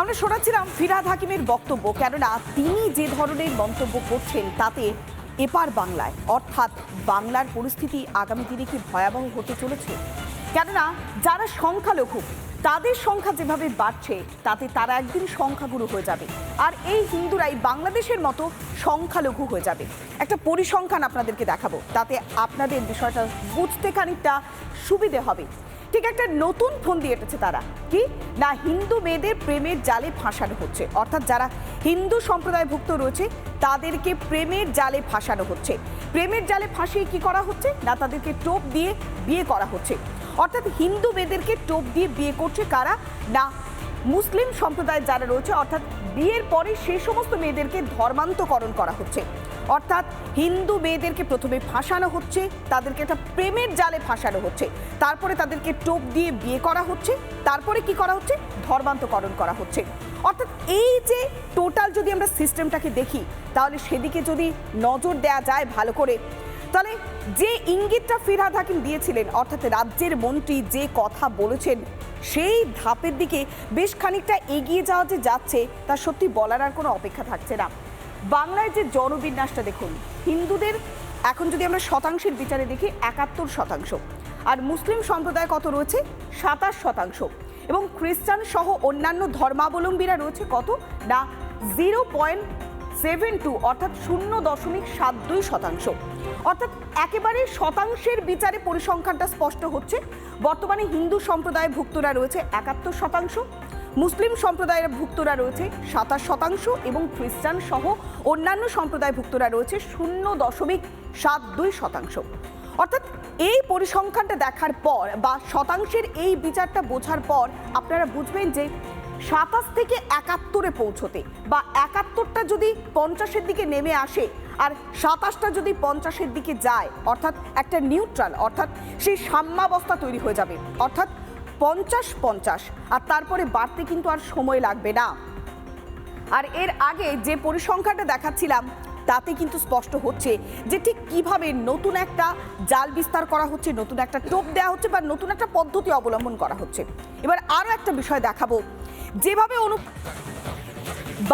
আমরা শোনাচ্ছিলাম ফিরাদ হাকিমের বক্তব্য, কেননা তিনি যে ধরনের মন্তব্য করছেন তাতে এপার বাংলায়, অর্থাৎ বাংলার পরিস্থিতি আগামী দিনে কি ভয়াবহ হতে চলেছে? কেননা যারা সংখ্যালঘু, তাদের সংখ্যা যেভাবে বাড়ছে, তাতে তারা একদিন সংখ্যাগুরু হয়ে যাবে। আর এই হিন্দুরাই বাংলাদেশের মতো সংখ্যালঘু হয়ে যাবে। একটা পরিসংখ্যান আপনাদেরকে দেখাবো, তাতে আপনাদের বিষয়টা বুঝতে খানিকটা সুবিধে হবে। ঠিক একটা নতুন ফোন দিয়ে এটেছে তারা। কি? না হিন্দু মেয়েদের প্রেমের জালে ফাঁসানো হচ্ছে। অর্থাৎ যারা হিন্দু সম্প্রদায়ভুক্ত রয়েছে, তাদেরকে প্রেমের জালে ফাঁসানো হচ্ছে। প্রেমের জালে ফাঁসিয়ে কি করা হচ্ছে? না তাদেরকে টোপ দিয়ে বিয়ে করা হচ্ছে। অর্থাৎ হিন্দু মেয়েদেরকে টোপ দিয়ে বিয়ে করছে কারা? না, মুসলিম সম্প্রদায় যারা রয়েছে, অর্থাৎ বিয়ের পরে সে সমস্ত মেয়েদেরকে ধর্মান্তকরণ করা হচ্ছে। অর্থাৎ হিন্দু মেয়েদেরকে প্রথমে ফাঁসানো হচ্ছে, তাদেরকে একটা প্রেমের জালে ফাঁসানো হচ্ছে। তারপরে তাদেরকে টোপ দিয়ে বিয়ে করা হচ্ছে, তারপরে কি করা হচ্ছে? ধর্মান্তকরণ করা হচ্ছে। অর্থাৎ এই যে টোটাল যদি আমরা সিস্টেমটাকে দেখি, তাহলে সেদিকে যদি নজর দেয়া যায় ভালো করে তাহলে যে ইঙ্গিতটা ফিরহাদ হাকিম দিয়েছিলেন, অর্থাৎ রাজ্যের মন্ত্রী যে কথা বলেছেন, সেই ধাপের দিকে বেশ খানিকটা এগিয়ে যাওয়া যে যাচ্ছে, তা সত্যি বলার আর কোনো অপেক্ষা থাকছে না। বাংলায় যে জনবিন্যাসটা দেখুন, হিন্দুদের এখন যদি আমরা শতাংশের বিচারে দেখি, একাত্তর শতাংশ। আর মুসলিম সম্প্রদায় কত রয়েছে? সাতাশ শতাংশ। এবং খ্রিস্টান সহ অন্যান্য ধর্মাবলম্বীরা রয়েছে কত? না, জিরো পয়েন্ট সেভেন টু, অর্থাৎ শূন্য দশমিক সাত দুই শতাংশ। অর্থাৎ একেবারে শতাংশের বিচারে পরিসংখ্যানটা স্পষ্ট হচ্ছে। বর্তমানে হিন্দু সম্প্রদায় ভুক্তরা রয়েছে একাত্তর শতাংশ, মুসলিম সম্প্রদায়ের ভুক্তরা রয়েছে সাতাশ শতাংশ এবং খ্রিস্টান সহ অন্যান্য সম্প্রদায় ভুক্তরা রয়েছে শূন্য দশমিক সাত দুই শতাংশ। অর্থাৎ এই পরিসংখ্যানটা দেখার পর বা শতাংশের এই বিচারটা বোঝার পর আপনারা বুঝবেন যে সাতাশ থেকে একাত্তরে পৌঁছতে বা একাত্তরটা যদি পঞ্চাশের দিকে নেমে আসে আর সাতাশটা যদি পঞ্চাশের দিকে যায়, অর্থাৎ একটা নিউট্রাল অর্থাৎ সেই সাম্যাবস্থা তৈরি হয়ে যাবে, অর্থাৎ পঞ্চাশ পঞ্চাশ, আর তারপরে বাড়তে কিন্তু আর সময় লাগবে না। আর এর আগে যে পরিসংখ্যানটা দেখাচ্ছিলাম, তাতে কিন্তু স্পষ্ট হচ্ছে যে ঠিক কীভাবে নতুন একটা জাল বিস্তার করা হচ্ছে, নতুন একটা টোপ দেওয়া হচ্ছে বা নতুন একটা পদ্ধতি অবলম্বন করা হচ্ছে। এবার আরও একটা বিষয় দেখাবো। যেভাবে অনু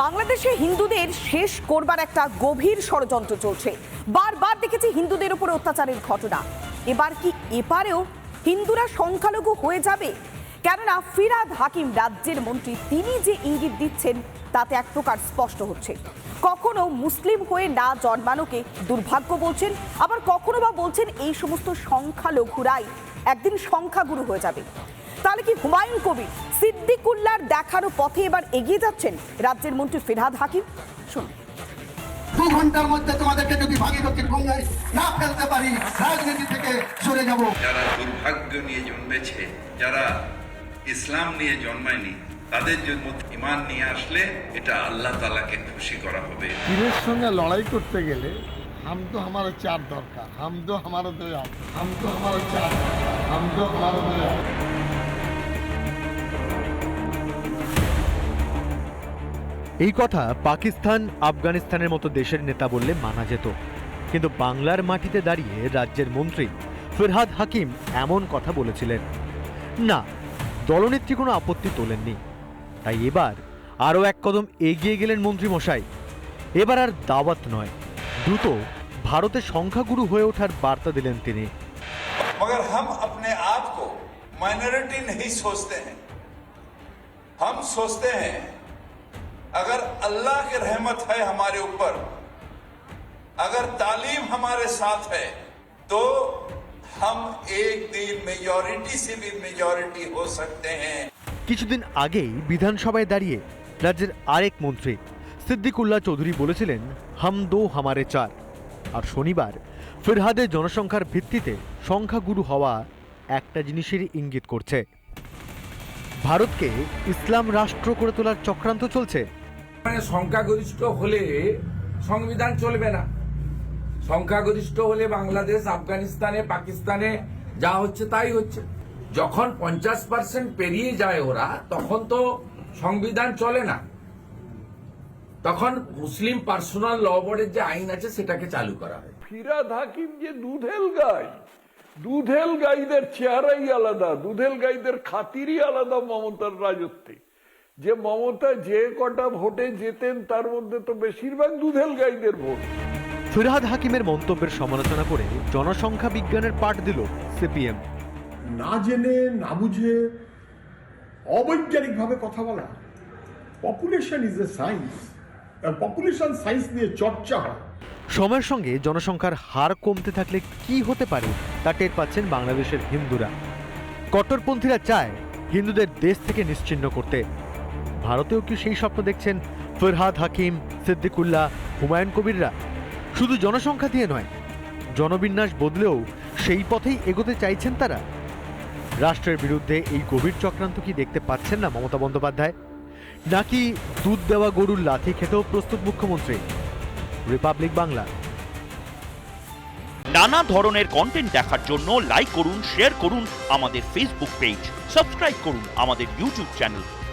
বাংলাদেশে হিন্দুদের শেষ করবার একটা গভীর ষড়যন্ত্র চলছে। বারবার দেখেছি হিন্দুদের উপরে অত্যাচারের ঘটনা। এবার কি এপারেও হিন্দুরা সংখ্যালঘু হয়ে যাবে? কেননা ফিরাদ হাকিম রাজ্যের মন্ত্রী, তিনি যে ইঙ্গিত দিচ্ছেন, তাতে এক প্রকার স্পষ্ট হচ্ছে। কখনো মুসলিম হয়ে না জন্মানোকে দুর্ভাগ্য বলছেন, আবার কখনো বা বলছেন এই সমস্ত সংখ্যালঘুরাই একদিন সংখ্যাগুরু হয়ে যাবে। তাহলে কি হুমায়ুন কবির সিদ্দিকুল্লার দেখানো পথে এবার এগিয়ে যাচ্ছেন রাজ্যের মন্ত্রী ফিরহাদ হাকিম। শুনুন। দু ঘণ্টার মধ্যে তোমাদেরকে যদি ভাগীরথীর গঙ্গায় না ফেলতে পারি রাজনীতি থেকে সরে যাব। যারা দুর্ভাগ্য নিয়ে জন্মেছে যারা ইসলাম নিয়ে জন্মায়নি তাদের জন্য ইমান নিয়ে আসলে এটা আল্লাহ তালাকে খুশি করা হবে। পীরের সঙ্গে লড়াই করতে গেলে হাম তো আমার চার দরকার হাম তো আমার দয়াল হাম তো আমার চার হাম তো আমার দয়াল এই কথা পাকিস্তান আফগানিস্তানের মতো দেশের নেতা বললে মানা যেত কিন্তু বাংলার মাটিতে দাঁড়িয়ে রাজ্যের মন্ত্রী ফিরহাদ হাকিম এমন কথা বলেছিলেন না দলনেত্রী কোনো আপত্তি তোলেননি তাই এবার আরও এক কদম এগিয়ে গেলেন মন্ত্রী মশাই এবার আর দাওয়াত নয় দ্রুত ভারতের সংখ্যাগুরু হয়ে ওঠার বার্তা দিলেন তিনি मगर हम अपने आप को माइनॉरिटी नहीं सोचते हैं हम सोचते हैं अगर अल्लाह की रहमत है हमारे ऊपर अगर तालीम हमारे साथ है तो हम एक दिन मेजॉरिटी से भी मेजॉरिटी हो सकते हैं কিছুদিন আগেই বিধানসভায় দাঁড়িয়ে রাজ্যের আরেক মন্ত্রী সিদ্দিকুল্লাহ চৌধুরী বলেছিলেন হাম দো হামারে চার আর শনিবার ফিরহাদের জনসংখ্যার ভিত্তিতে সংখ্যাগুরু হওয়া একটা জিনিসেরই ইঙ্গিত করছে ভারতকে ইসলাম রাষ্ট্র করে তোলার চক্রান্ত চলছে মানে সংখ্যাগরিষ্ঠ হলে সংবিধান চলবে না। সংখ্যাগরিষ্ঠ হলে বাংলাদেশ, আফগানিস্তানে, পাকিস্তানে যা হচ্ছে তাই হচ্ছে। যখন পঞ্চাশ পার্সেন্ট পেরিয়ে যায় ওরা, তখন তো সংবিধান চলে না। তখন মুসলিম পার্সোনাল ল বোর্ডের যে আইন আছে, সেটাকে চালু করা হয়। ফিরাদ হাকিম যে দুধেল গাই, দুধেল গাইদের চেহারাই আলাদা, দুধেল গাইদের খাতিরই আলাদা মমতার রাজত্বে। যে মমতা যে কটা ভোটে জেতেন তার মধ্যে তো বেশিরভাগ দুধেল গাইদের ভোট। ফিরহাদ হাকিমের মন্তব্যের সমালোচনা করে জনসংখ্যা বিজ্ঞানের পাঠ দিল সিপিএম। না জেনে না বুঝে অবৈজ্ঞানিকভাবে কথা বলা। Population is a science population science নিয়ে চর্চা হয়। সময়ের সঙ্গে জনসংখ্যার হার কমতে থাকলে কি হতে পারে তা টের পাচ্ছেন বাংলাদেশের হিন্দুরা। কট্টরপন্থীরা চায় হিন্দুদের দেশ থেকে নিশ্চিহ্ন করতে। ভারতেও কি সেই স্বপ্ন দেখছেন ফরহাদ হাকিম, সিদ্দিকুল্লাহ, হুমায়ুন কবিররা? শুধু জনসংখ্যা দিয়ে নয়, জনবিন্যাস বদলেও সেই পথেই এগোতে চাইছেন তারা। রাষ্ট্রের বিরুদ্ধে এই গভীর চক্রান্ত কি দেখতে পাচ্ছেন না মমতা বন্দ্যোপাধ্যায়? নাকি দুধ দেওয়া গরুর লাথি খেতেও প্রস্তুত মুখ্যমন্ত্রী? রিপাবলিক বাংলা। নানা ধরনের কন্টেন্ট দেখার জন্য লাইক করুন শেয়ার করুন আমাদের ফেসবুক পেজ সাবস্ক্রাইব করুন আমাদের ইউটিউব চ্যানেল